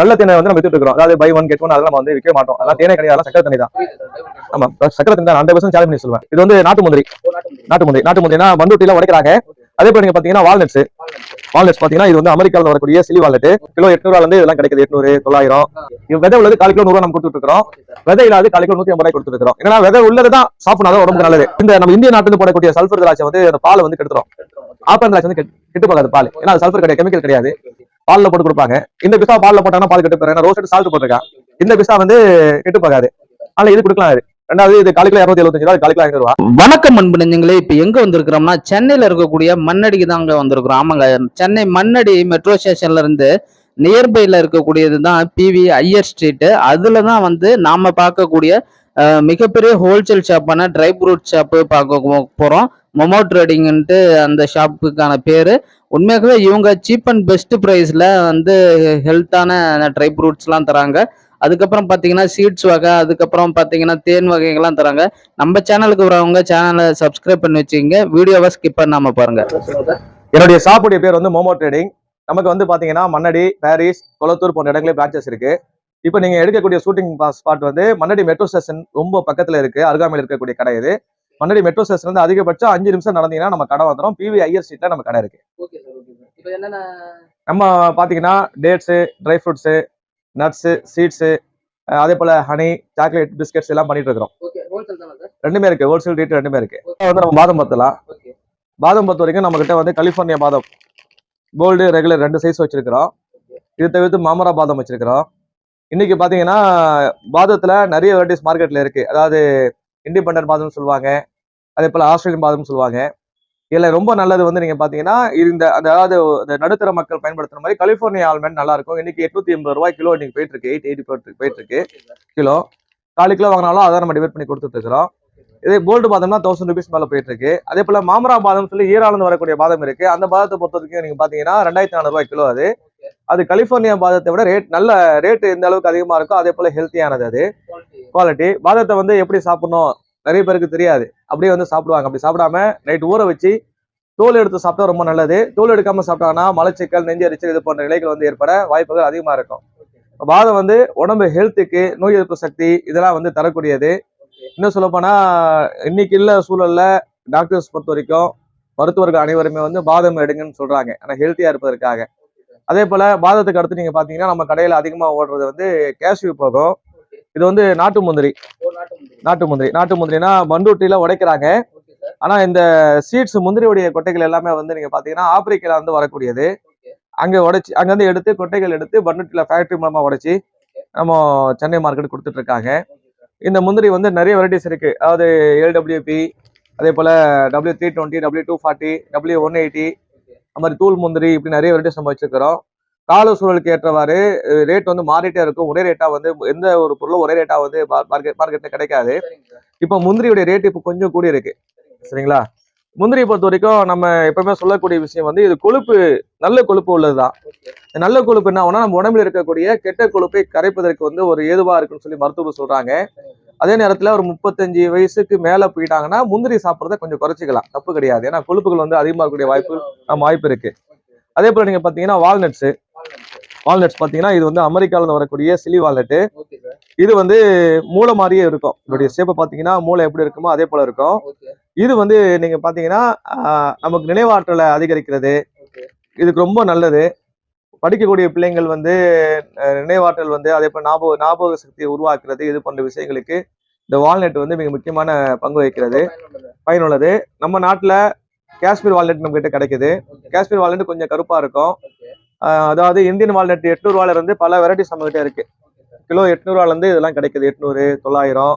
நல்ல தேனை வந்து நம்ம வித்துட்டு இருக்கிறோம். அதாவது பை ஒன் கெட் ஒன் அதெல்லாம் நம்ம வந்து விற்க மாட்டோம். அதெல்லாம் தேனே கிடையாது. சக்கரை தண்ணி தான். ஆமா. சக்கரை தண்ணி தான் ஹண்ட்ரட் பர்சன்ட் சேலஞ்ச் பண்ணி சொல்லுவேன். இது வந்து நாட்டு முந்திரி. நாட்டு முந்திரி. நாட்டு முந்திரினா வந்தூட்டில உடைக்கிறாங்க. அதே போல நீங்க பாத்தீங்கன்னா வால்நட்ஸ் வால்நட்ஸ் பாத்தீங்கன்னா இது வந்து அமெரிக்கால வரக்கூடிய சிலி வால்நட் கிலோ எட்நூறுல இருந்து இதெல்லாம் கிடைக்குது. எட்நூறு தொள்ளாயிரம். இது விதை உள்ளது கால் கிலோ நூறு நம்ம கொடுத்துட்டு இருக்கிறோம். விதை இல்லாத கால் கிலோ நூத்தி ஐம்பது ரூபாய் கொடுத்துருக்கோம் ஏன்னா விதை உள்ளதான் சாப்பிடாத உடம்புக்கு நல்லது. இந்த நம்ம இந்திய நாட்டுல இருந்து போடக்கூடிய சல்ஃபர் திராட்சை வந்து அந்த பால் வந்து கெடுத்துரும். ஆப்பன் திராட்சை வந்து கெட்டு- போகாது பால். ஏன்னா சல்ஃபர் கிடையாது கெமிக்கல் கிடையாது. பால்ல போட்டு கொடுப்பாங்க. இந்த பிஸ்தா பால்ல போட்டாங்கன்னா பால் கெட்டு போயிடும் ஏன்னா ரோஸ்ட் சால்ட் போட்டிருக்கேன் இந்த பிஸ்தா வந்து கெட்டு போகாது. ஆனா இது கொடுக்கலாம் இது. ரெண்டாவது இது கால் இருபத்தி எழுபத்தஞ்சு ரூபா கால் ஐநூறு ரூபா வணக்கம் அன்பு நெஞ்சங்களே இப்போ எங்க வந்திருக்கிறோம்னா சென்னையில இருக்கக்கூடிய மண்ணடிக்கு தாங்க வந்திருக்கிறோம். ஆமாங்க சென்னை மண்ணடி மெட்ரோ ஸ்டேஷன்ல இருந்து நியர்பைல இருக்கக்கூடியது தான் பிவி ஐயர் ஸ்ட்ரீட் அதுல தான் வந்து நாம பார்க்கக்கூடிய மிகப்பெரிய ஹோல்சேல் ஷாப்பான ட்ரை ஃப்ரூட் ஷாப்பு பார்க்க போகிறோம் மொமோ ட்ரேடிங்ன்ட்டு அந்த ஷாப்புக்கான பேர். உண்மையாகவே இவங்க சீப் அண்ட் பெஸ்ட் ப்ரைஸில் வந்து ஹெல்த்தான ட்ரை ஃப்ரூட்ஸ்லாம் தராங்க. அதுக்கப்புறம் பார்த்தீங்கன்னா சீட்ஸ் வகை அதுக்கப்புறம் பார்த்தீங்கன்னா தேன் வகைகள்லாம் தராங்க. நம்ம சேனலுக்கு வரவங்க சேனலை சப்ஸ்கிரைப் பண்ணி வச்சுங்க வீடியோவை ஸ்கிப் பண்ணாமல் பாருங்க. என்னுடைய ஷாப்புடைய பேர் வந்து மோமோ ட்ரேடிங் நமக்கு வந்து பார்த்தீங்கன்னா மண்ணடி பாரிஸ் கொளத்தூர் போன்ற இடங்களே பிரான்ச்சஸ் இருக்குது இப்போ நீங்க எடுக்கக்கூடிய ஷூட்டிங் ஸ்பாட் வந்து மண்ணடி மெட்ரோ ஸ்டேஷன் ரொம்ப பக்கத்துல இருக்கு. அருகாமையில் இருக்கக்கூடிய கடை இது. மண்ணடி மெட்ரோ ஸ்டேஷன் வந்து அதிகபட்சம் அஞ்சு நிமிஷம் நடந்தீங்கன்னா நம்ம கடை வந்துடும் பிவி ஐயர் ஸ்ட்ரீட்ல நம்ம கடை இருக்கு. நம்ம பாத்தீங்கன்னா dates dry fruits nuts seeds அதே போல ஹனி சாக்லேட் பிஸ்கெட்ஸ் எல்லாம் பண்ணிட்டு இருக்கிறோம். ரெண்டுமே இருக்கு. ஹோல்சேல் ரேட் ரெண்டுமே இருக்கு. வந்து நம்ம பாதம் பத்தலாம் பாதம் பொறுத்த வரைக்கும் நம்ம கிட்ட வந்து கலிஃபோர்னியா பாதம். கோல்டு ரெகுலர் ரெண்டு சைஸ் வச்சிருக்கிறோம். இது தவிர்த்து மாமரா பாதம் வச்சிருக்கிறோம். இன்னைக்கு பாத்தீங்கன்னா பாதத்துல நிறைய வெரைட்டிஸ் மார்க்கெட்ல இருக்கு. அதாவது இண்டிபெண்டன்ட் பாதம் சொல்லுவாங்க. அதே போல ஆஸ்திரேலியன் பாதம் சொல்லுவாங்க. இதுல ரொம்ப நல்லது வந்து நீங்க பாத்தீங்கன்னா இந்த அதாவது இந்த நடுத்தர மக்கள் பயன்படுத்துற மாதிரி கலிஃபோர்னியா ஆல்மண்ட் நல்லா இருக்கும். இன்னைக்கு எட்நூத்தி எண்பது ரூபாய் கிலோ இன்னைக்கு போயிட்டு இருக்கு எயிட் எயிட்டி போயிட்டு இருக்கு கிலோ. காலு கிலோ வாங்கினாலும் அதை நம்ம டிவைட் பண்ணி கொடுத்துட்டு இருக்கிறோம். இதே கோல்டு பாதம்னா தௌசண்ட் ருபீஸ் மேல போயிட்டு இருக்கு அதே போல மாமரா பாதம் சொல்லி ஈராலிருந்து வரக்கூடிய பாதம் இருக்கு. அந்த பாதத்தை பொறுத்த வரைக்கும் நீங்க பாத்தீங்கன்னா ரெண்டாயிரத்தி நானூறு ரூபாய் கிலோ அது. அது கலிஃபோர்னியா பாதத்தை விட ரேட் நல்ல ரேட் எந்த அளவுக்கு அதிகமா இருக்கோ அதே போல ஹெல்த்தியானது அது. குவாலிட்டி பாதத்தை வந்து எப்படி சாப்பிடணும்? நிறைய பேருக்கு தெரியாது. அப்படியே வந்து சாப்பிடுவாங்க. அப்படி சாப்பிடாம நைட் ஊற வச்சு தோல் எடுத்து சாப்பிட்டா ரொம்ப நல்லது. தோல் எடுக்காம சாப்பிட்டாங்கன்னா மலச்சிக்கல் நெஞ்சரிச்சல் இது போன்ற நிலைகள் வந்து ஏற்பட வாய்ப்புகள் அதிகமா இருக்கும். பாதம் வந்து உடம்பு ஹெல்த்துக்கு நோய் எதிர்ப்பு சக்தி இதெல்லாம் வந்து தரக்கூடியது. இன்னும் சொல்ல போனா இன்னைக்கு இல்ல சூழல்ல டாக்டர்ஸ் பொறுத்த வரைக்கும் மருத்துவர்கள் அனைவருமே வந்து பாதம் எடுங்கன்னு சொல்றாங்க. ஆனா ஹெல்த்தியா இருப்பதற்காக. அதே போல பாதத்துக்கு அடுத்து நீங்க பாத்தீங்கன்னா நம்ம கடையில அதிகமா ஓடுறது வந்து கேஷ்யூ போகும் இது வந்து நாட்டு முந்திரி. நாட்டு முந்திரி. நாட்டு முந்திரினா பண்டூட்டில உடைக்கிறாங்க. ஆனா இந்த சீட்ஸ் முந்திரியுடைய கொட்டைகள் எல்லாமே வந்து நீங்க பாத்தீங்கன்னா ஆப்பிரிக்கால வந்து வரக்கூடியது. அங்க உடைச்சு அங்க இருந்து எடுத்து கொட்டைகள் எடுத்து பண்டூட்டில ஃபேக்டரி மூலமா உடைச்சு நம்ம சென்னை மார்க்கெட் கொடுத்துட்டு இருக்காங்க. இந்த முந்திரி வந்து நிறைய வெரைட்டிஸ் இருக்கு. அதாவது எல்டபிள்யூபி அதே போல W three twenty W two forty W one eighty அது மாதிரி தூள் முந்திரி இப்படி நிறைய வெரைட்டிஸ் நம்ம வச்சிருக்கிறோம் கால சூழலுக்கு ஏற்றவாறு ரேட் வந்து மாறிட்டே இருக்கும். ஒரே ரேட்டா வந்து எந்த ஒரு பொருளும் ஒரே ரேட்டா வந்து மார்க்கெட் மார்க்கெட்ல கிடைக்காது. இப்போ முந்திரியுடைய ரேட் இப்போ கொஞ்சம் கூடி இருக்கு. சரிங்களா? முந்திரியை பொறுத்த வரைக்கும் நம்ம எப்பவுமே சொல்லக்கூடிய விஷயம் வந்து இது கொழுப்பு நல்ல கொழுப்பு உள்ளதுதான். நல்ல கொழுப்பு என்ன ஆகும்னா நம்ம உடம்புல இருக்கக்கூடிய கெட்ட கொழுப்பை கரைப்பதற்கு வந்து ஒரு ஏதுவா இருக்குன்னு சொல்லி மருத்துவர் சொல்றாங்க. அதே நேரத்துல ஒரு முப்பத்தஞ்சு வயசுக்கு மேல போயிட்டாங்கன்னா முந்திரி சாப்பிட்றத கொஞ்சம் குறைச்சிக்கலாம். தப்பு கிடையாது. ஏன்னா கொழுப்புகள் வந்து அதிகமா இருக்கக்கூடிய வாய்ப்பு நம்ம வாய்ப்பு இருக்கு. அதே போல நீங்க பாத்தீங்கன்னா வால்நட்ஸ் வால்நட்ஸ் பாத்தீங்கன்னா இது வந்து அமெரிக்கால இருந்து வரக்கூடிய சிலி வால்நட்டு இது வந்து மூளை மாதிரியே இருக்கும். இதோடைய ஷேப்பை பாத்தீங்கன்னா மூளை எப்படி இருக்குமோ அதே போல இருக்கும். இது வந்து நீங்க பாத்தீங்கன்னா ஆஹ், நமக்கு நினைவாற்றலை அதிகரிக்கிறது. இதுக்கு ரொம்ப நல்லது. படிக்கக்கூடிய பிள்ளைங்கள் வந்து நினைவாற்றல் வந்து அதே போல ஞாபக ஞாபக சக்தியை உருவாக்குறது இது போன்ற விஷயங்களுக்கு இந்த வால்நட் வந்து மிக முக்கியமான பங்கு வகிக்கிறது. பயனுள்ளது. நம்ம நாட்டுல காஷ்மீர் வால்நட் நம்ம கிட்ட கிடைக்குது. காஷ்மீர் வால்நட் கொஞ்சம் கருப்பா இருக்கும். அதாவது இந்தியன் வால்நட் எட்நூறுவால இருந்து பல வெரைட்டிஸ் நம்ம கிட்ட இருக்கு. கிலோ எட்நூறுவால இருந்து இதெல்லாம் கிடைக்குது. எட்நூறு தொள்ளாயிரம்.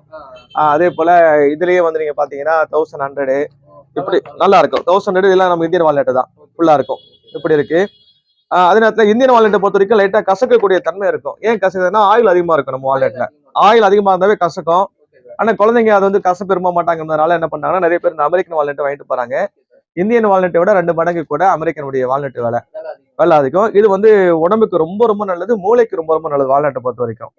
அதே போல இதுலயே வந்து நீங்க பாத்தீங்கன்னா தௌசண்ட் ஹண்ட்ரடு இப்படி நல்லா இருக்கும். தௌசண்ட் ஹண்ட்ரட் இதெல்லாம் நம்ம இந்தியன் வால்நட் தான். ஃபுல்லா இருக்கும். இப்படி இருக்கு. ஆஹ் அதே நேரத்தில் இந்தியன் வாலெட்டை பொறுத்த வரைக்கும் லைட்டாக கசக்கக்கூடிய தன்மை இருக்கும். ஏன் கசக்குதுன்னா ஆயில் அதிகமாக இருக்கும் நம்ம வாலெட்டில் ஆயில் அதிகமாக இருந்தாவே கசக்கும். ஆனால் குழந்தைங்க அதை வந்து கசப்பு விரும்ப மாட்டாங்கிறதுனால என்ன பண்ணாங்கன்னா நிறைய பேர் அமெரிக்கன் வால்நட்டை வாங்கிட்டு போகிறாங்க இந்தியன் வால்நட்டை விட ரெண்டு மடங்கு கூட அமெரிக்கனுடைய வால்நட் வேலை. வேலை அதிகம். இது வந்து உடம்புக்கு ரொம்ப ரொம்ப நல்லது மூளைக்கு ரொம்ப ரொம்ப நல்லது வால்நட்டை பொறுத்த வரைக்கும்.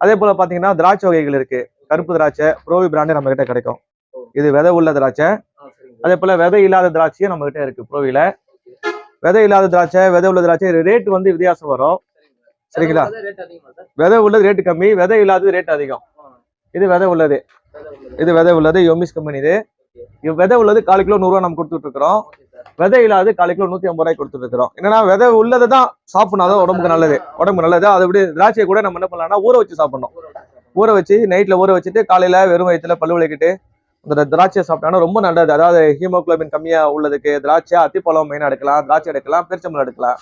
அதே போல பாத்தீங்கன்னா திராட்சை வகைகள் இருக்கு. கருப்பு திராட்சை ப்ரோவி பிராண்டு நம்ம கிட்ட கிடைக்கும். இது விதை உள்ள திராட்சை. அதே போல விதை இல்லாத திராட்சையும் நம்ம கிட்ட இருக்கு ப்ரோவில. விதை இல்லாத திராட்சை விதை உள்ள திராட்சை ரேட் வந்து வித்தியாசம் வரும். சரிங்களா? விதை உள்ளது ரேட்டு கம்மி விதை இல்லாதது ரேட் அதிகம். இது விதை உள்ளது. இது விதை உள்ளது யோமிஸ் கம்பெனி இது. விதை உள்ளது கால் கிலோ நூறுரூவா நம்ம கொடுத்துட்டு இருக்கிறோம் விதை இல்லாத கால் கிலோ நூத்தி ஐம்பது ரூபாய் கொடுத்துட்டு இருக்கிறோம் என்னன்னா விதை உள்ளதை தான் சாப்பிடணும் உடம்புக்கு நல்லது. உடம்புக்கு நல்லது. அதை விட திராட்சையை கூட நம்ம என்ன பண்ணலாம்னா ஊற வச்சு சாப்பிடணும். ஊற வச்சு நைட்ல ஊற வச்சுட்டு காலையில வெறும் வயிற்றுல பல்லு விளக்கிட்டு இந்த திராட்சை சாப்பிட்டாங்கன்னா ரொம்ப நல்லது. அதாவது ஹீமோகுளோபின் கம்மியா உள்ளதுக்கு திராட்சை அத்திப்பழம் மெயினா எடுக்கலாம் திராட்சை எடுக்கலாம் பெருச்சம்பளம் எடுக்கலாம்.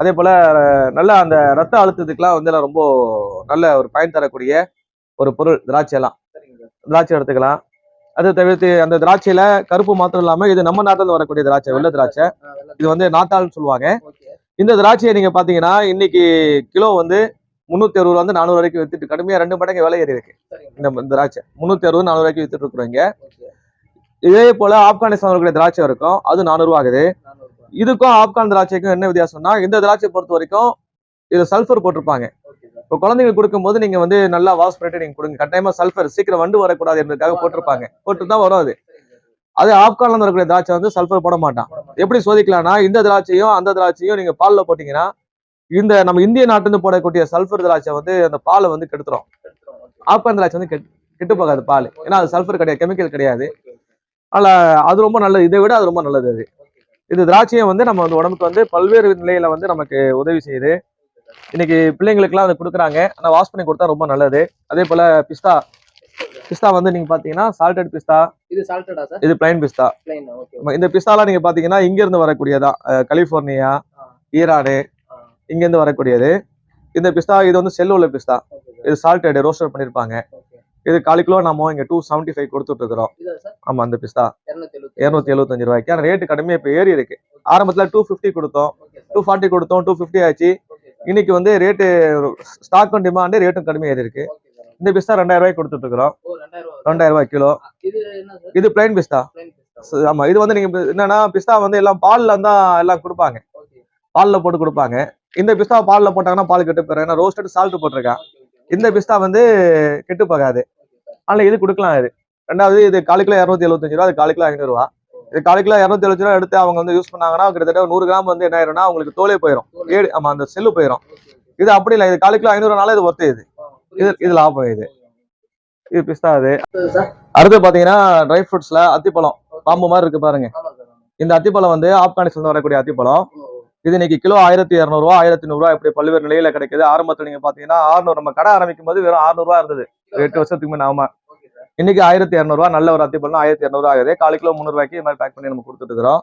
அதே போல நல்லா நல்ல அந்த ரத்த அழுத்தத்துக்குலாம் வந்து ரொம்ப நல்ல ஒரு பயன் தரக்கூடிய ஒரு பொருள் திராட்சை எல்லாம் திராட்சை எடுத்துக்கலாம். அது தவிர்த்து அந்த திராட்சையில கருப்பு மாத்திரம் இல்லாம இது நம்ம நாட்டில் வரக்கூடிய திராட்சை வெள்ளை திராட்சை. இது வந்து நாத்தாள்னு சொல்லுவாங்க. இந்த திராட்சையை நீங்க பாத்தீங்கன்னா இன்னைக்கு கிலோ வந்து முந்நூத்தி அறுபது வந்து நானூறு வரைக்கும் வித்துட்டு கடுமையா ரெண்டு மடங்கு விலை ஏறி இருக்கு. இந்த திராட்சை. முந்நூத்தி அறுபது நானூறு வரைக்கும் வித்துட்டு இருக்கிறோம் இங்க. இதே போல ஆப்கானிஸ்தான் இருக்கக்கூடிய திராட்சை இருக்கும். அது நானூறு ரூபா ஆகுது. இதுக்கும் ஆப்கான் திராட்சைக்கும் என்ன வித்தியாசம்னா இந்த திராட்சை பொறுத்த வரைக்கும் இது சல்ஃபர் போட்டிருப்பாங்க. இப்போ குழந்தைங்களுக்கு கொடுக்கும்போது நீங்க வந்து நல்லா வாஷ் பண்ணிட்டு நீங்க கொடுங்க. கட்டாயமா சல்ஃபர் சீக்கிரம் வண்டு வரக்கூடாது என்பதற்காக போட்டிருப்பாங்க. போட்டு தான் வரும் அது. அது ஆப்கான்ல வரக்கூடிய திராட்சை வந்து சல்ஃபர் போட மாட்டான். எப்படி சோதிக்கலாம்னா இந்த திராட்சையும் அந்த திராட்சையும் நீங்க பால்ல போட்டீங்கன்னா இந்த நம்ம இந்திய நாட்டிலிருந்து போடக்கூடிய சல்ஃபர் திராட்சை வந்து அந்த பாலை வந்து கெடுத்துரும். ஆப்கான் திராட்சை வந்து கெட்டு போகாது பால். ஏன்னா அது சல்ஃபர் கிடையாது கெமிக்கல் கிடையாது. அதில் அது ரொம்ப நல்லது. இதை விட அது ரொம்ப நல்லது அது. இது திராட்சையை வந்து நம்ம வந்து உடம்புக்கு வந்து பல்வேறு நிலையில வந்து நமக்கு உதவி செய்யுது. இன்னைக்கு பிள்ளைங்களுக்குலாம் அதை கொடுக்குறாங்க. ஆனால் வாஷ் பண்ணி கொடுத்தா ரொம்ப நல்லது. அதே போல பிஸ்தா பிஸ்தா வந்து நீங்க பாத்தீங்கன்னா சால்டட் பிஸ்தா. இது சால்ட்டடா சார் இது பிளைன் பிஸ்தா. இந்த பிஸ்தாலாம் நீங்க பாத்தீங்கன்னா இங்க இருந்து வரக்கூடியதான் அஹ், கலிஃபோர்னியா ஈரானு இங்க இருந்து வரக்கூடியது. இந்த பிஸ்தா இது வந்து செல்லுள்ள பிஸ்தா. இது சால்டட் ரோஸ்டர் பண்ணிருப்பாங்க. இது கால் கிலோ நம்ம இங்க டூ செவன்டி ஃபைவ் கொடுத்துட்டு இருக்கிறோம் இதா சார்? ஆமா அந்த பிஸ்தா. இரநூத்தி எழுபத்தஞ்சு ரூபாய்க்கு. ஆனா ரேட்டு கடுமையா இப்ப ஏறி இருக்கு. ஆரம்பத்துல டூ ஃபிஃப்டி கொடுத்தோம். டூ ஃபார்ட்டி கொடுத்தோம் டூ ஃபிஃப்டி ஆச்சு. இன்னைக்கு வந்து ரேட்டு ஸ்டாக்கும் டிமாண்டு ரேட்டும் கடுமையா ஏறி இருக்கு. இந்த பிஸ்தா ரெண்டாயிரம் ரூபாய்க்கு கொடுத்துட்டு இருக்கிறோம் ரெண்டாயிரம் ரூபா ரெண்டாயிரம் ரூபாய் கிலோ. இது பிளைன் பிஸ்தா. பிளைன் பிஸ்தா. ச- ஆமா இது வந்து நீங்க இப்ப என்னன்னா பிஸ்தா வந்து எல்லாம் பால்ல தான் எல்லாம் கொடுப்பாங்க. பால்ல போட்டு கொடுப்பாங்க. இந்த பிஸ்தா பாலில் போட்டாங்கன்னா பால் கெட்டு போயிடும் ஏன்னா ரோஸ்டட் சால்ட் போட்டிருக்கேன். இந்த பிஸ்தா வந்து கெட்டு போகாது. ஆனால் இது கொடுக்கலாம் இது. ரெண்டாவது இது காலு கிலோ இரநூத்தி எழுபத்தஞ்சு ரூபா அது காலு கிலோ ஐநூறு ரூபா. இது காலு கிலோ இரநூத்தி எழுபத்தி ரூபா எடுத்து அவங்க வந்து யூஸ் பண்ணாங்கன்னா கிட்டத்தட்ட நூறு கிராம் வந்து என்ன ஆயிரும்னா உங்களுக்கு தோலே போயிடும் ஏடு ஆமாம் அந்த செல்லு போயிடும் இது அப்படி இல்லை இது காலு கிலோ ஐநூறுனால இது ஒர்த்து இது. இது இது லாபம் இது. இது பிஸ்தா அது. அடுத்து பார்த்தீங்கன்னா ட்ரை ஃப்ரூட்ஸில் அத்திப்பழம். பாம்பு மாதிரி இருக்கு பாருங்க. இந்த அத்திப்பழம் வந்து ஆப்கானிஸ்தான்ல வரக்கூடிய அத்திப்பழம். இது இன்னைக்கு கிலோ ஆயிரத்தி இரநூறுவா ஆயிரத்தி நூறுரூவா இப்படி பல்வேறு நிலையில கிடைக்குது. ஆரம்பத்தில் நீங்க பாத்தீங்கன்னா ஆறுநூறு நம்ம கடை ஆரம்பிக்கும் போது வெறும் 600 ரூபா இருந்தது எட்டு வருஷத்துக்கு முன்ன ஆமா. இன்னைக்கு ஆயிரத்தி இரநூறுவா நல்ல ஒரு அத்திப்பழம் ஆயிரத்தி இரநூறுவா ஆகுது. கால் கிலோ முந்நூறுவாய்க்கு இது மாதிரி பேக் பண்ணி நம்ம கொடுத்துட்டு இருக்கிறோம்.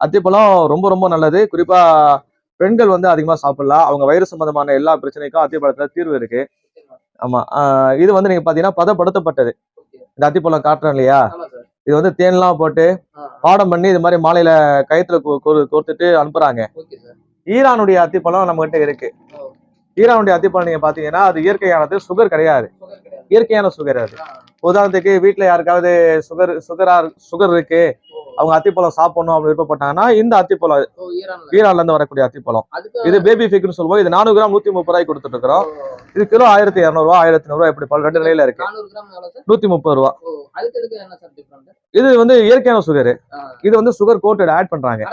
அத்திப்பழம் ரொம்ப ரொம்ப நல்லது. குறிப்பா பெண்கள் வந்து அதிகமா சாப்பிடலாம். அவங்க வயிறு சம்பந்தமான எல்லா பிரச்சனைக்கும் அத்திப்பழத்துல தீர்வு இருக்கு. ஆமா. ஆஹ் இது வந்து நீங்க பாத்தீங்கன்னா பதப்படுத்தப்பட்டது. இந்த அத்திப்பழம் காட்டுறோம் இல்லையா? இது வந்து தேன்லாம் போட்டு பாடம் பண்ணி இது மாதிரி மாலையில கயித்துல கோர்த்துட்டு அனுப்புறாங்க. ஈரானுடைய அத்திப்பழம் நம்ம கிட்ட இருக்கு. ஈரானுடைய அத்திப்பழம் நீங்க பாத்தீங்கன்னா அது இயற்கையானது சுகர் கிடையாது. இயற்கையான சுகர் அது. உதாரணத்துக்கு வீட்ல யாருக்காவது சுகர் சுகரா சுகர் இருக்கு. அவங்க அத்திப்பழம் சாப்பிடணும் அப்படின்னு விருப்பப்பட்டாங்கன்னா இந்த அத்திப்பழம் ஈரான்ல. இருந்து வரக்கூடிய அத்திப்பழம். இது பேபி ஃபிக்னு சொல்லுவோம். இது நானூறு கிராம் நூத்தி முப்பது ரூபாய்க்கு கொடுத்துட்டு இருக்கிறோம் இது கிலோ ஆயிரத்தி இரநூறுவா ஆயிரத்தி நூறுவா இப்படி ரெண்டு நிலையில இருக்கு. 400 கிராம் எவ்வளவு சார்? நூத்தி முப்பது ரூபா இது வந்து இயற்கையான சுகர் இது வந்து சுகர் கோட்டட் ஆட் பண்றாங்க.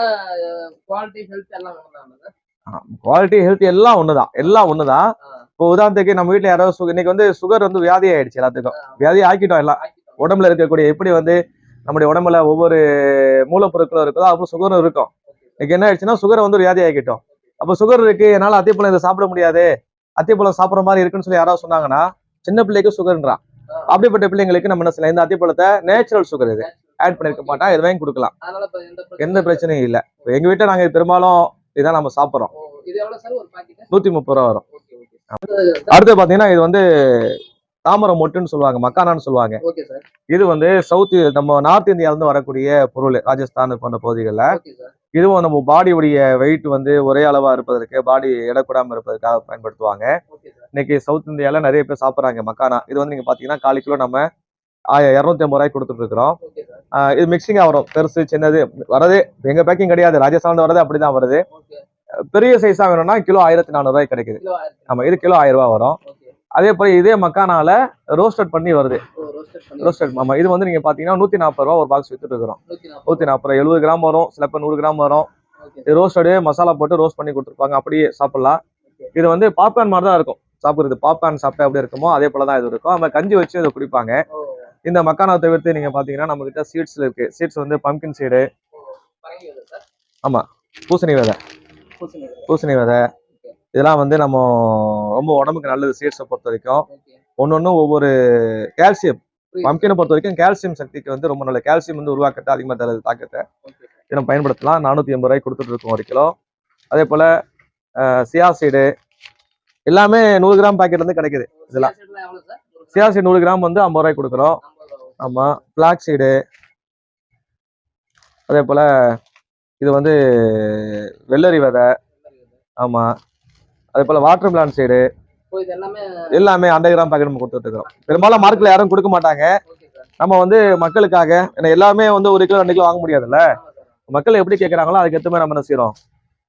குவாலிட்டி ஹெல்த் எல்லாம் ஒண்ணுதான் எல்லாம் ஒண்ணுதான். இப்போ உதாரணத்துக்கு நம்ம வீட்ல யாராவது இன்னைக்கு வந்து சுகர் வந்து வியாதி ஆயிடுச்சு எல்லாத்துக்கும். வியாதி ஆக்கிட்டோம் எல்லாம். உடம்புல இருக்கக்கூடிய எப்படி வந்து நம்முடைய உடம்புல ஒவ்வொரு மூலப்பொருட்களும் இருக்குதோ? அப்புறம் சுகரும் இருக்கும். இன்னைக்கு என்ன ஆயிடுச்சுன்னா சுகரை வந்து ஒரு வியாதி ஆக்கிட்டோம் அப்போ சுகர் இருக்கு என்னால அத்திப்பழம் இதை சாப்பிட முடியாது. அத்திப்பழம் சாப்பிடுற மாதிரி இருக்குன்னு சொல்லி யாராவது சொன்னாங்கன்னா சின்ன பிள்ளைக்கு சுகர்ன்றான் அப்படிப்பட்ட பிள்ளைங்களுக்கு நம்ம என்ன செய்யலாம்? இந்த அத்திப்பழத்தை நேச்சுரல் சுகர் இது. ஆட் பண்ணிருக்க மாட்டான் இது வாங்கி கொடுக்கலாம். எந்த பிரச்சனையும் இல்லை. இப்போ எங்க வீட்டை நாங்க பெரும்பாலும் இதான் நம்ம சாப்பிட்றோம். நூத்தி முப்பது ரூபா வரும். அடுத்து பாத்தீங்கன்னா இது வந்து தாமரை மொட்டுன்னு சொல்லுவாங்க மக்கானான்னு சொல்லுவாங்க. இது வந்து சவுத் நம்ம நார்த் இந்தியால இருந்து வரக்கூடிய பொருள் ராஜஸ்தான் போன்ற பகுதிகளில். இதுவும் நம்ம பாடியுடைய வெயிட் வந்து ஒரே அளவா இருப்பதற்கு பாடி எடக்கூடாம இருப்பதற்காக பயன்படுத்துவாங்க. இன்னைக்கு சவுத் இந்தியால நிறைய பேர் சாப்பிட்றாங்க மக்கானா. இது வந்து நீங்க பாத்தீங்கன்னா கால் கிலோ நம்ம இருநூத்தி ஐம்பது ரூபாய்க்கு கொடுத்துட்டு இருக்கிறோம் இது மிக்சிங்கா வரும். பெருசு சின்னது வரது எங்க பேக்கிங் கிடையாது. ராஜஸ்தான் வரது அப்படிதான் வருது. பெரிய சைஸா வேணும்னா கிலோ ஆயிரத்தி நானூறு ரூபாய் கிடைக்குது. ஆமா இது கிலோ ஆயிரம் ரூபாய் வரும். அதே போல இதே மக்கானால ரோஸ்டட் பண்ணி வருது. ரோஸ்டட் ஆமா. இது வந்து நீங்க பாத்தீங்கன்னா நூத்தி நாற்பது ரூபா ஒரு பாக்ஸ் வித்துட்டு இருக்கிறோம். நூத்தி நாற்பது ரூபா. எழுபது கிராம் வரும். சில பேர் நூறு கிராம் வரும். ரோஸ்டடு மசாலா போட்டு ரோஸ்ட் பண்ணி கொடுத்துருப்பாங்க. அப்படியே சாப்பிடலாம். இது வந்து பாப்கார்ன் மாதிரி தான் இருக்கும். சாப்பிடுறது. பாப்கார்ன் சாப்பிட்டா எப்படி இருக்குமோ அதே போல தான் இது இருக்கும். நம்ம கஞ்சி வச்சு இதை குடிப்பாங்க. இந்த மக்கானா தவிர்த்து நீங்க பாத்தீங்கன்னா நம்ம கிட்ட சீட்ஸ் இருக்கு. சீட்ஸ் வந்து பம்கின் சீடு பூசணி விதை. பூசணி விதை. இதெல்லாம் வந்து நம்ம ரொம்ப உடம்புக்கு நல்லது சீட்ஸை பொறுத்த வரைக்கும். ஒன்னொன்னு ஒவ்வொரு கால்சியம் பம்கினை பொறுத்த வரைக்கும் கால்சியம் சக்திக்கு வந்து ரொம்ப நல்ல கால்சியம் வந்து உருவாக்கத்தை அதிகமாக தருது தாக்கத்தை. இதை நம்ம பயன்படுத்தலாம். நானூற்றி எண்பது ரூபாய்க்கு கொடுத்துட்டு இருக்கோம் ஒரு கிலோ. அதே போல் சியா சீடு. எல்லாமே நூறு கிராம் பாக்கெட் வந்து கிடைக்குது இதெல்லாம். சியா சீடு நூறு கிராம் வந்து ஐம்பது ரூபாய்க்கு கொடுக்குறோம். ஆமாம் பிளாக் சீடு. அதே போல் இது வந்து வெள்ளரி விதை. ஆமாம் அதே போல் வாட்டர் பிளான் சீடு எல்லாமே அண்டர் கிராம் பாக்கெட் நம்ம கொடுத்துட்டு இருக்கிறோம். பெரும்பாலும் மார்க்கெட்ல யாரும் கொடுக்க மாட்டாங்க. நம்ம வந்து மக்களுக்காக ஏன்னா எல்லாமே வந்து ஒரு கிலோ ரெண்டு கிலோ வாங்க முடியாதுல்ல? மக்கள் எப்படி கேட்குறாங்களோ அதுக்கு மாதிரி நம்ம என்ன செய்றோம்?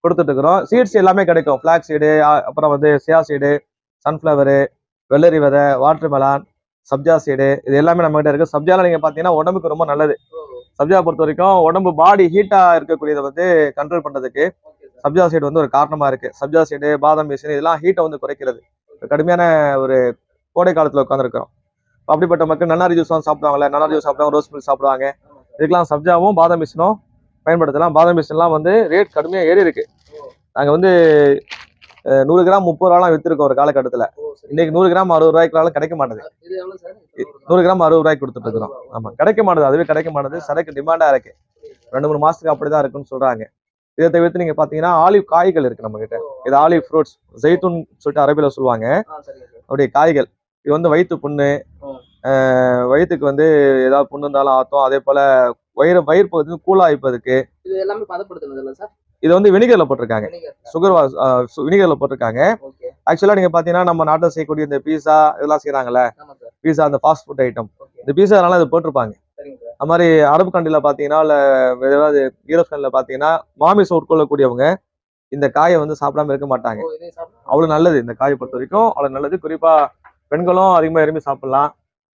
கொடுத்துட்டு இருக்கிறோம். சீட்ஸ் எல்லாமே கிடைக்கும். ஃபிளாக் சீடு அப்புறம் வந்து சியா சீடு சன்ஃப்ளவரு வெள்ளரி விதை வாட்டர் மெலான் சப்ஜா சீடு இது எல்லாமே நம்ம கிட்ட இருக்கு. சப்ஜால நீங்க பாத்தீங்கன்னா உடம்புக்கு ரொம்ப நல்லது. சப்ஜா பொறுத்த வரைக்கும் உடம்பு பாடி ஹீட்டா இருக்கக்கூடியதை வந்து கண்ட்ரோல் பண்றதுக்கு சப்ஜா சீடு வந்து ஒரு காரணமா இருக்கு. சப்ஜா சீடு பாதாம் மிஷின் இதெல்லாம் ஹீட்டை வந்து குறைக்கிறது. கடுமையான ஒரு கோடை காலத்துல உட்காந்துருக்கோம் அப்படிப்பட்ட மக்கள் நன்னாரி ஜூஸ் வந்து சாப்பிடுவாங்கல்ல? நன்னாரி ஜூஸ் சாப்பிடுவாங்க ரோஸ் மில்க் சாப்பிடுவாங்க. இதுக்கெல்லாம் சப்ஜாவும் பாதாம் மிஷினும் பயன்படுத்தலாம். பாதாம் மிஷின்லாம் வந்து ரேட் கடுமையாக ஏறி இருக்கு. நாங்கள் வந்து நூறு கிராம் முப்பது ரூபாலாம் வித்துருக்கோம் ஒரு காலகட்டத்தில். இன்னைக்கு நூறு கிராம் அறுபது ரூபாய்க்குலாம் கிடைக்க மாட்டேது. நூறு கிராம் அறுபது ரூபாய்க்கு கொடுத்துட்டு இருக்கிறோம். ஆமாம் கிடைக்க மாட்டேது. அதுவே கிடைக்க மாட்டேது. சரக்கு டிமாண்டாக இருக்கு. ரெண்டு மூணு மாதத்துக்கு அப்படி தான் இருக்குன்னு சொல்கிறாங்க இதை தவிர்த்து நீங்க பாத்தீங்கன்னா ஆலிவ் காய்கள் இருக்கு நம்ம கிட்ட இது ஆலிவ் ஃப்ரூட்ஸ். ஜெய்தூன் சொல்லிட்டு அரபில சொல்லுவாங்க. அப்படியே காய்கள். இது வந்து வயிற்று புண்ணு. வயிற்றுக்கு வந்து ஏதாவது புண்ணு இருந்தாலும் ஆத்தும். அதே போல வயிறு வயிறு பகுதி கூலாய்ப்பதுக்கு இது எல்லாமே பதப்படுத்துனது இல்ல சார்? இது வந்து வினிகர்ல போட்டிருக்காங்க. சுகர் வினிகர்ல போட்டிருக்காங்க. ஆக்சுவலா நீங்க பாத்தீங்கன்னா நம்ம நாட்டில் செய்யக்கூடிய இந்த பீஸா இதெல்லாம் செய்யறாங்கல்ல பீஸா அந்த ஃபாஸ்ட் ஃபுட் ஐட்டம் இந்த பீஸானால இது போட்டிருப்பாங்க. அது மாதிரி அரபு கண்ட்ரில பாத்தீங்கன்னா இல்ல வேற ஏதாவது யூரோப் கண்ட்ரில பாத்தீங்கன்னா மாமிசம் உட்கொள்ளக்கூடியவங்க இந்த காயை வந்து சாப்பிடாம இருக்க மாட்டாங்க. அவ்வளவு நல்லது இந்த காயை பொறுத்த வரைக்கும். அவ்வளவு நல்லது. குறிப்பா பெண்களும் அதிகமா விரும்பி சாப்பிடலாம்.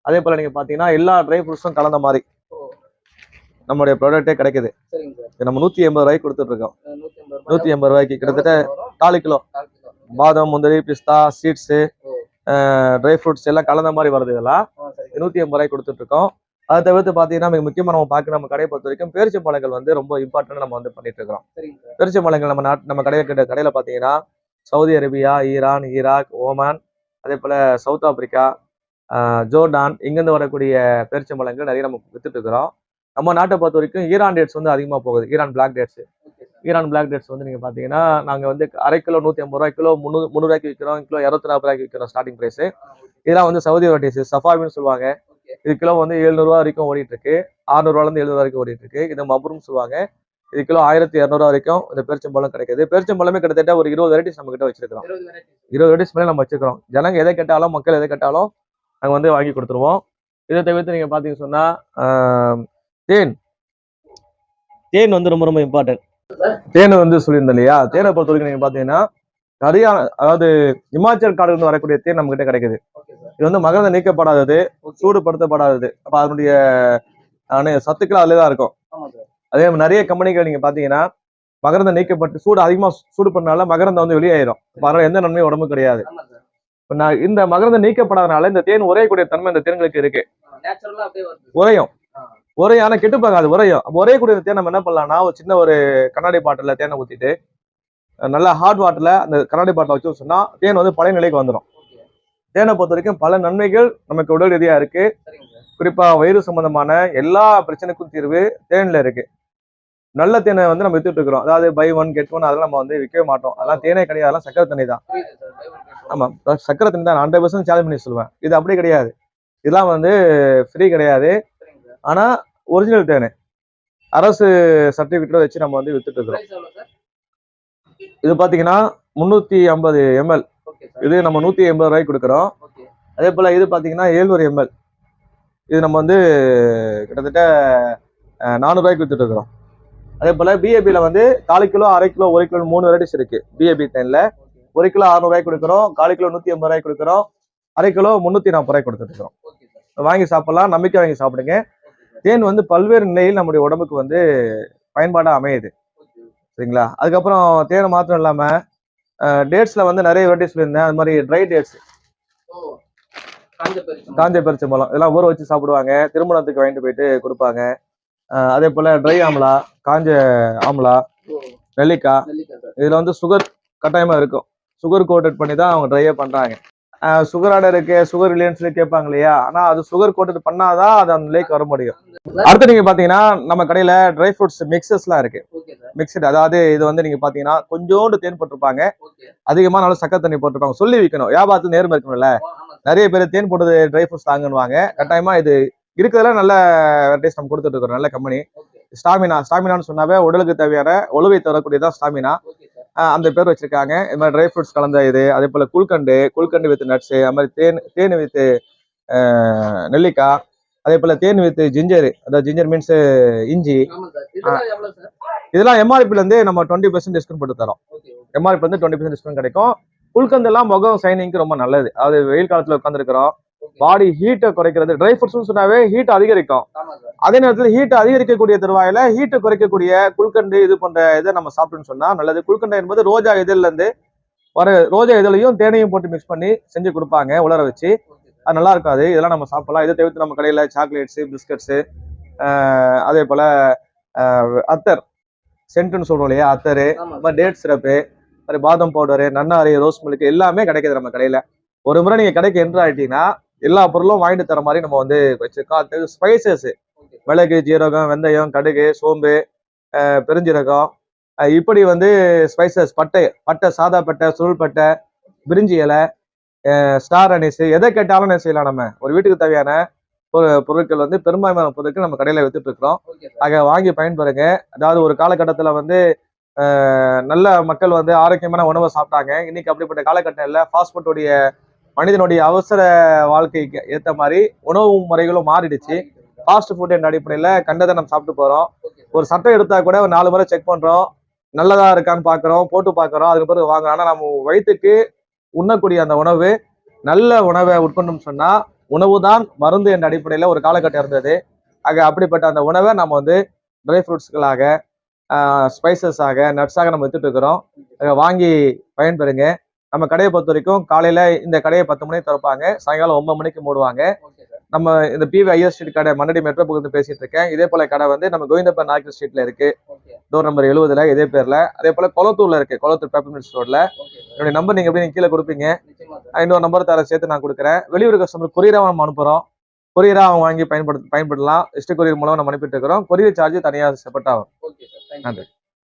அதே போல நீங்க பாத்தீங்கன்னா எல்லா ட்ரை ஃப்ரூட்ஸும் கலந்த மாதிரி நம்மளுடைய ப்ராடக்ட்டே கிடைக்குது. நம்ம நூத்தி எண்பது ரூபாய்க்கு கொடுத்துட்டு இருக்கோம். நூத்தி ஐம்பது ரூபாய். நூத்தி எண்பது ரூபாய்க்கு கிட்டத்தட்ட கிலோ கால். பாதாம் முந்திரி பிஸ்தா சீட்ஸு. ட்ரை ஃப்ரூட்ஸ் எல்லாம் கலந்த மாதிரி வருது இதெல்லாம். நூத்தி எண்பது ரூபாய்க்கு கொடுத்துட்டு இருக்கோம். அதை தவிர்த்து பாத்தீங்கன்னா மிக முக்கியமா நம்ம பார்க்க நம்ம கடையை பொறுத்த வரைக்கும் பேரிச்சை பழங்கள் வந்து ரொம்ப இம்பார்ட்டன்ட் நம்ம வந்து பண்ணிட்டு சார். பேரிச்சை பழங்கள் நம்ம நாட்டு நம்ம கடையில கிட்ட கடையில பாத்தீங்கன்னா Saudi Arabia Iran Iraq Oman அதே போல சவுத் ஆப்பிரிக்கா ஜோர்டான் இங்கிருந்து வரக்கூடிய பேரிச்சம்பழங்கள் நிறைய நம்ம வித்துட்டு இருக்கிறோம். நம்ம நாட்டை பொறுத்த வரைக்கும் ஈரான் டேட்ஸ் வந்து அதிகமாக போகுது. Iran black dates Iran black dates வந்து நீங்கள் பார்த்தீங்கன்னா நாங்கள் வந்து அரை கிலோ நூற்றி ஐம்பது ரூபாய் கிலோ முந்நூறு முந்நூறுவாய்க்கு விற்கிறோம் கிலோ இரநூத்தி நாற்பது ரூபாய்க்கு விற்கிறோம் ஸ்டார்டிங் ப்ரைஸ் இதெல்லாம் வந்து சவுதி வெரைட்டிஸ் சஃபாவின்னு சொல்லுவாங்க. இது கிலோ வந்து எழுநூறுவா வரைக்கும் ஓடிட்டு இருக்கு அறுநூறுவாலேருந்து எழுநூறு வரைக்கும் ஓடிட்டு இருக்கு இது மப்ரூம் சொல்லுவாங்க. இது கிலோ ஆயிரத்தி இரநூறுவா வரைக்கும் இந்த பேரிச்சம்பழம் கிடைக்குது. பேரிச்சம்பழமே கிட்டத்தட்ட ஒரு இருபது வெரைட்டிஸ் நம்ம கிட்ட வச்சிருக்கிறோம். இருபது வெரைட்டி இருபது வெரைட்டிஸ் மேலே நம்ம வச்சிருக்கிறோம். ஜனங்க எதை கேட்டாலும் மக்கள் எதை கேட்டாலும் நாங்கள் வந்து வாங்கி கொடுத்துருவோம். இதை தவிர்த்து நீங்கள் பார்த்தீங்க சொன்னால் தேன். தேன் வந்து ரொம்ப ரொம்ப இம்பார்ட்டன்ட் தேன் வந்து சொல்லியிருந்தேன் இல்லையா? தேனை பொறுத்த வரைக்கும் நீங்கள் பார்த்தீங்கன்னா ஹரியானா அதாவது இமாச்சல் காடுல இருந்து வரக்கூடிய தேன் நம்ம கிட்ட கிடைக்குது. இது வந்து மகரந்த நீக்கப்படாதது சூடுபடுத்தப்படாதது. அப்போ அதனுடைய சத்துக்கள் அதில் தான் இருக்கும். அதே மாதிரி நிறைய கம்பெனிகள் நீங்கள் பார்த்தீங்கன்னா மகரந்தம் நீக்கப்பட்டு சூடு அதிகமாக சூடு பண்ணனால மகரந்தம் வந்து வெளியாயிரும். அதனால எந்த நன்மையும் உடம்பு கிடையாது. நான் இந்த மகரந்தம் நீக்கப்படாதனால இந்த தேன் உரையக்கூடிய தன்மை இந்த தேன்களுக்கு இருக்கு. உரையும். உரையும் ஆனா கெட்டு போகாது உரையும். அப்ப உரையக்கூடிய தேன் நம்ம என்ன பண்ணலாம்னா ஒரு சின்ன ஒரு கண்ணாடி பாட்டில தேனை ஊத்திட்டு அஹ் நல்லா ஹாட் வாட்டர்ல அந்த கண்ணாடி பாட்டில வச்சு சொன்னா தேன் வந்து பழைய நிலைக்கு வந்துடும் தேனை பொறுத்த வரைக்கும் பல நன்மைகள் நமக்கு உடல் ரீதியா இருக்கு. குறிப்பா வயிறு சம்பந்தமான எல்லா பிரச்சனைக்கும் தீர்வு தேன்ல இருக்கு. நல்ல தேனை வந்து நம்ம வித்துட்டு இருக்கிறோம். அதாவது பை ஒன் கெட் ஒன் அதெல்லாம் நம்ம வந்து விற்கவே மாட்டோம். அதெல்லாம் தேனே கிடையாது. அதெல்லாம் சக்கரை தண்ணி தான். புரியுது சார் பைபிள் ஆமா. அதாவது சக்கரை தண்ணி தான். ஹண்ட்ரட் பர்சன்ட் சேலஞ்ச் பண்ணி சொல்லுவேன். இது அப்படி கிடையாது. இதெல்லாம் வந்து ஃப்ரீ கிடையாது. சரிங்க சார் ஆனா ஒரிஜினல் தேனு. அரசு சர்டிபிகேட்டோட வச்சு நம்ம வந்து வித்துட்டு இருக்கிறோம். இது பாத்தீங்கன்னா முந்நூத்தி ஐம்பது எம்எல் இது நம்ம நூத்தி எண்பது ரூபாய்க்கு கொடுக்குறோம். அதே போல இது பாத்தீங்கன்னா ஏழ்நூறு எம்எல். இது நம்ம வந்து கிட்டத்தட்ட அஹ், நானூறு ரூபாய்க்கு வித்துட்டு இருக்கிறோம். அதே போல பிஏபியில் வந்து கால் கிலோ அரை கிலோ ஒரு கிலோ மூணு வெரைட்டிஸ் இருக்கு. பிஏபி தேன்ல ஓகே. ஒரு கிலோ அறுநூறுவாய்க்கு கொடுக்குறோம். கால் கிலோ நூத்தி ஐம்பது ரூபாய்க்கு கொடுக்குறோம். அரை கிலோ முந்நூத்தி நாற்பது ரூபாய்க்கு கொடுத்துட்டு இருக்கிறோம். வாங்கி சாப்பிடலாம். நம்பிக்கை வாங்கி சாப்பிடுங்க. தேன் வந்து பல்வேறு நிலையில் நம்முடைய உடம்புக்கு வந்து பயன்பாடா அமையுது. சரிங்களா? அதுக்கப்புறம் தேனை மாத்திரம் இல்லாம டேட்ஸ்ல வந்து நிறைய வெரைட்டி சொல்லியிருந்தேன். அது மாதிரி ட்ரை டேட்ஸ் காஞ்ச பறிச்ச பழம் இதெல்லாம் ஊற வச்சு சாப்பிடுவாங்க. திருமணத்துக்கு வாங்கிட்டு போயிட்டு கொடுப்பாங்க. அதே போல ட்ரை ஆம்லா காஞ்ச ஆம்லா நெல்லிக்காய். இதுல வந்து சுகர் கட்டாயமா இருக்கும். சுகர் கோட்டட் பண்ணி தான் அவங்க ட்ரையே பண்றாங்க சுகரோட இருக்கு சுகர் இல்லைன்னு சொல்லி கேட்பாங்க இல்லையா? ஆனா அது சுகர் கோட்டட் பண்ணாதான் அது அந்த நிலைக்கு வர முடியும். அடுத்து நீங்க பாத்தீங்கன்னா நம்ம கடையில ட்ரை ஃப்ரூட்ஸ் மிக்சஸ்லாம் இருக்கு. மிக்சட் அதாவது இது வந்து நீங்க பாத்தீங்கன்னா கொஞ்சோண்டு தேன் போட்டிருப்பாங்க. அதிகமா நல்ல சக்கரை தண்ணி போட்டிருப்பாங்க. சொல்லி விற்கணும் வியாபாரத்துல நேர்மை இருக்கணும்ல. நிறைய பேர் தேன் போட்டது ட்ரை ஃப்ரூட்ஸ் தாங்கன்னுவாங்க. கட்டாயமா இது இருக்கிறதுல நல்ல வெரைட்டிஸ் நம்ம கொடுத்துட்டு இருக்கோம் நல்ல கம்பெனி ஸ்டாமினா ஸ்டாமினான்னு சொன்னாவே உடலுக்கு தேவையான ஒழுவை தரக்கூடியதான் ஸ்டாமினா அந்த பேர் வச்சிருக்காங்க. இது மாதிரி ட்ரை ஃப்ரூட்ஸ் கலந்த இது அதே போல் குல்கண்டு குல்கண்டு வித் நட்ஸ் அது மாதிரி தேன் தேன் வித்து நெல்லிக்காய் அதே போல் தேன் வித் ஜிஞ்சர் அதாவது ஜிஞ்சர் மீன்ஸ் இஞ்சி. இதெல்லாம் எம்ஆர்பிலேருந்து நம்ம டுவெண்ட்டி பர்சன்ட் டிஸ்கவுண்ட் போட்டு தரோம். எம்ஆர்பி வந்து டுவெண்ட்டி பர்சன்ட் டிஸ்கவுண்ட் கிடைக்கும். குல்கந்தெல்லாம் முகம் சைனிங்க்கு ரொம்ப நல்லது. அது வெயில் காலத்தில் உட்காந்துருக்குறோம் பாடி ஹீட்டை குறைக்கிறது. ட்ரை ஃப்ரூட்ஸ்னு சொன்னாவே ஹீட் அதிகரிக்கும். அதே நேரத்தில் ஹீட் அதிகரிக்கக்கூடிய தருவாயில ஹீட்டை குறைக்கக்கூடிய குல்கண்டு இது போன்ற இதை நம்ம சாப்பிட்டோம்னு சொன்னா நல்லது. குல்கண்டு என்பது ரோஜா இதழ்ல இருந்து வர ரோஜா இதழையும் தேனையும் போட்டு மிக்ஸ் பண்ணி செஞ்சு கொடுப்பாங்க உலர வச்சு. அது நல்லா இருக்காது. இதெல்லாம் நம்ம சாப்பிடலாம். இதை தவிர்த்து நம்ம கடையில சாக்லேட்ஸு பிஸ்கட்ஸு அதே போல அத்தர் சென்ட்டுன்னு சொல்றோம் இல்லையா? அத்தரு டேட் சிரப்பு மாதிரி பாதம் பவுடரு நன்னாரி ரோஸ் மில்க் எல்லாமே கிடைக்குது நம்ம கடையில. ஒரு முறை நீங்க கடைக்கு என்ட்ரு ஆயிட்டீங்கன்னா எல்லா பொருளும் வாங்கிட்டு தர மாதிரி நம்ம வந்து வச்சிருக்கோம். அது ஸ்பைசஸ் மிளகு ஜீரகம் வெந்தயம் கடுகு சோம்பு பெருஞ்சீரகம். இப்படி வந்து ஸ்பைசஸ் பட்டை பட்டை சாதா பட்டை சுருள் பட்டை பிரிஞ்சி இலை ஸ்டார் அனிஸ் எதை கேட்டாலும் என்ன செய்யலாம் நம்ம? ஒரு வீட்டுக்கு தேவையான பொரு- பொருட்கள் வந்து பெரும்பான்மையான பொருட்கள் நம்ம கடையில வித்துட்டு இருக்கிறோம். ஆக வாங்கி பயன்பெறுங்க. அதாவது ஒரு காலகட்டத்துல வந்து நல்ல மக்கள் வந்து ஆரோக்கியமான உணவை சாப்பிட்டாங்க. இன்னைக்கு அப்படிப்பட்ட காலகட்டம் இல்லை ஃபாஸ்ட் ஃபுட்டுடைய மனிதனுடைய அவசர வாழ்க்கைக்கு ஏற்ற மாதிரி உணவு முறைகளும் மாறிடுச்சு. ஃபாஸ்ட் ஃபுட் என்ற அடிப்படையில் கண்டதை நம்ம சாப்பிட்டு போகிறோம் ஒரு சட்டை எடுத்தால் கூட ஒரு நாலு முறை செக் பண்ணுறோம் நல்லதாக இருக்கான்னு பார்க்குறோம் போட்டு பார்க்குறோம் அதுக்கு பிறகு வாங்குறோம். ஆனால் நம்ம வயிற்றுக்கு உண்ணக்கூடிய அந்த உணவு நல்ல உணவை உட்கொண்டோம்னு சொன்னால் உணவு தான் மருந்து என்ற அடிப்படையில் ஒரு காலகட்டம் இருந்தது. ஆக அப்படிப்பட்ட அந்த உணவை நம்ம வந்து ட்ரை ஃப்ரூட்ஸ்களாக ஸ்பைசஸாக நட்ஸாக நம்ம வித்துட்டு இருக்கிறோம். வாங்கி பயன்பெறுங்க. நம்ம கடையை பொறுத்த வரைக்கும் காலையில இந்த கடையை பத்து மணிக்கு திறப்பாங்க சாயங்காலம் ஒன்பது மணிக்கு மூடுவாங்க. நம்ம இந்த பிவி ஸ்ட்ரீட் கடை மன்னடி மெட்ரோ பக்கத்துல பேசிட்டு இருக்கேன். இதே போல கடை வந்து நம்ம கோவிந்தப்பா நாயக்கர் ஸ்ட்ரீட்ல இருக்கு. டோர் நம்பர் எழுபதுல இதே பேர்ல. அதே போல கொளத்தூர்ல இருக்கு கொளத்தூர் பேப்பர் மில்ஸ் ரோட்ல என்னுடைய நம்பர் நீங்க எப்படி கீழே கொடுப்பீங்க? இன்னொரு நம்பர் தர சேர்த்து நான் கொடுக்குறேன். வெளியூர் கஸ்டமர் கொரியரா நம்ம அனுப்புறோம். கொரியரா அவங்க வாங்கி பயன்படுத்த பயன்படலாம் எஸ்டி கொரியர் மூலம் நம்ம அனுப்பிட்டு இருக்கிறோம். கொரியர் சார்ஜ் தனியாக செப்பரேட் ஆகும். நன்றி.